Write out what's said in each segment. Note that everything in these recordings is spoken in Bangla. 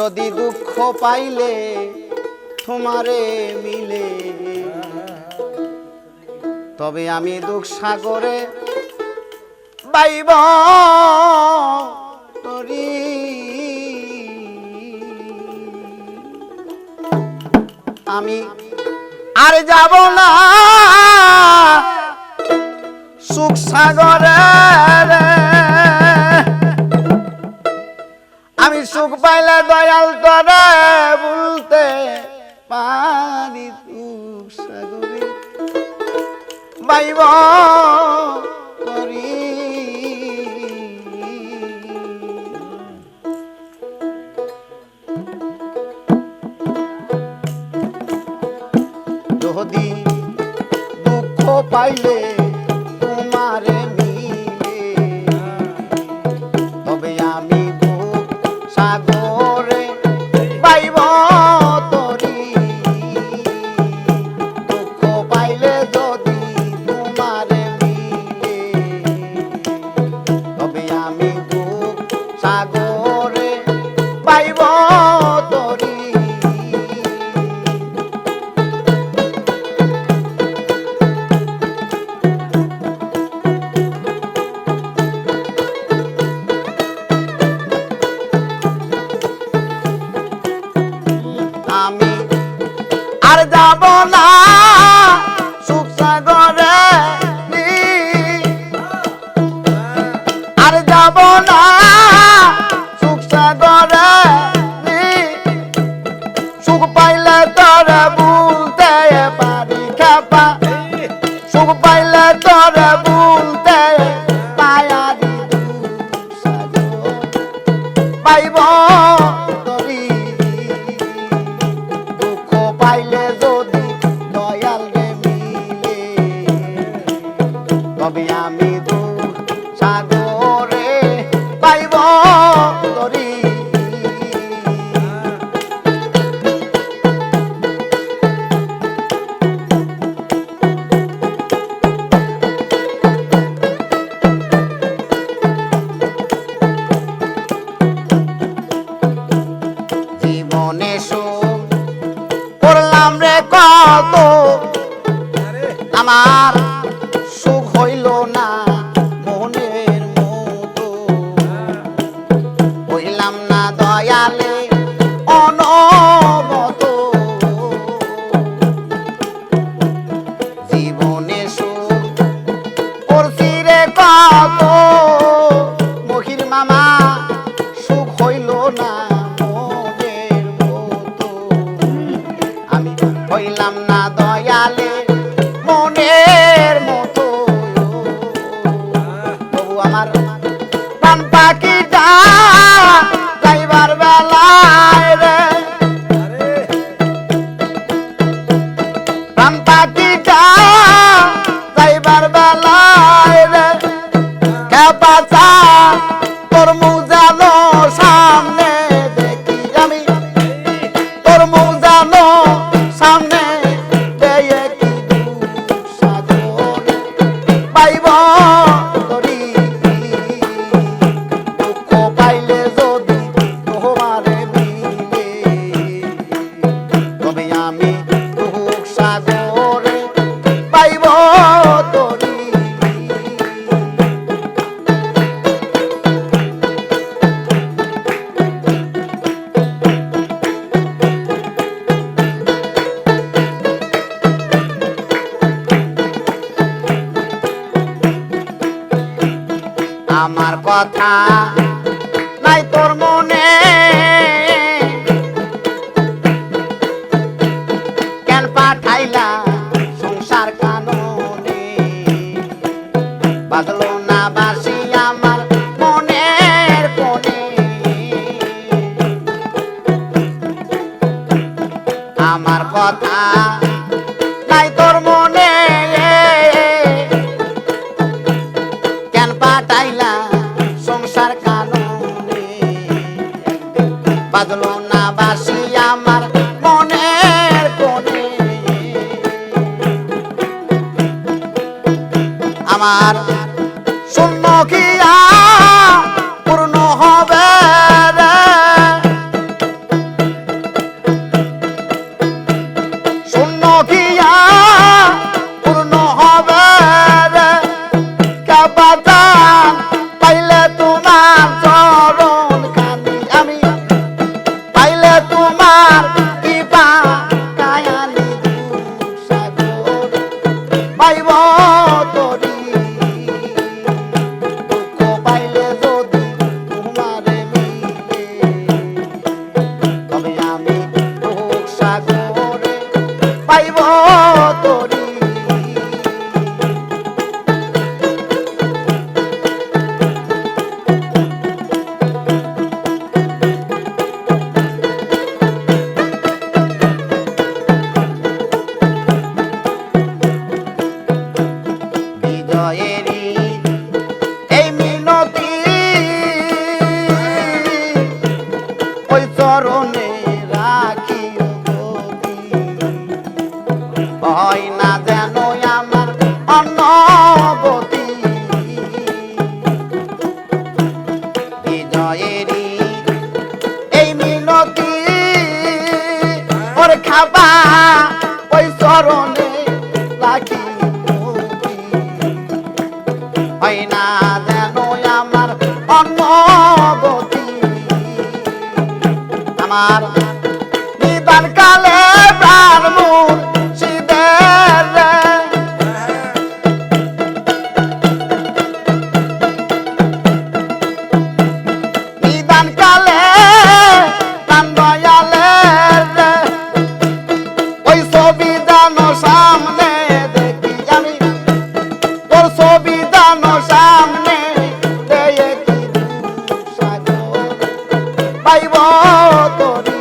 যদি দুঃখ পাইলে তোমারে মিলে। তবে আমি দুঃখ সাগরে বাইব আমি আর যাব না। সুখ সাগরে সুখ পাইলে দয়াল তরে বলতে পারি তুক বাইব করি। যদি দুঃখ পাইলে পাইলে তোরে বলতে পায়া পাইব তরি দুঃখ পাইলে যদি দয়াল রে মিলে। আমি aquí. কথা নাই তোর মনে। কেন পাঠাইলা সংসার কাননে? বাদলো না বাসি আমার মনের কোণে আমার কথা আমার। শূন্য কি পূর্ণ হবে শূন্য কি পূর্ণ হবে কেবাদান পাইলে তোমার চরণ কানি আমি। পাইলে তোমার কিবা কায়ানি পাইব খাবা ওই চরণে রাখি হয় না যেন আমার অন্নবতী আমার পাইব তোরে।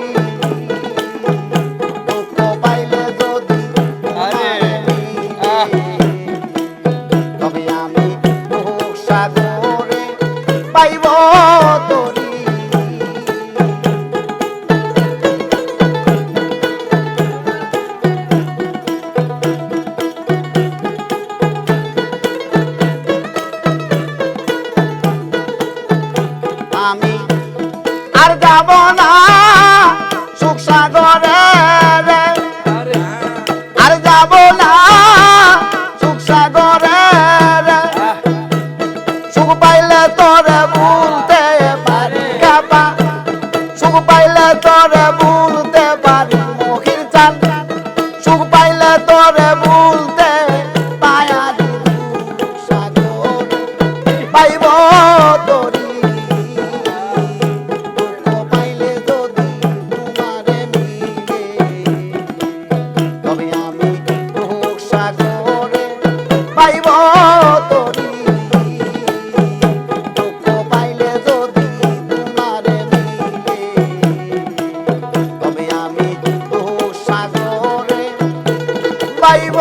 পাইব।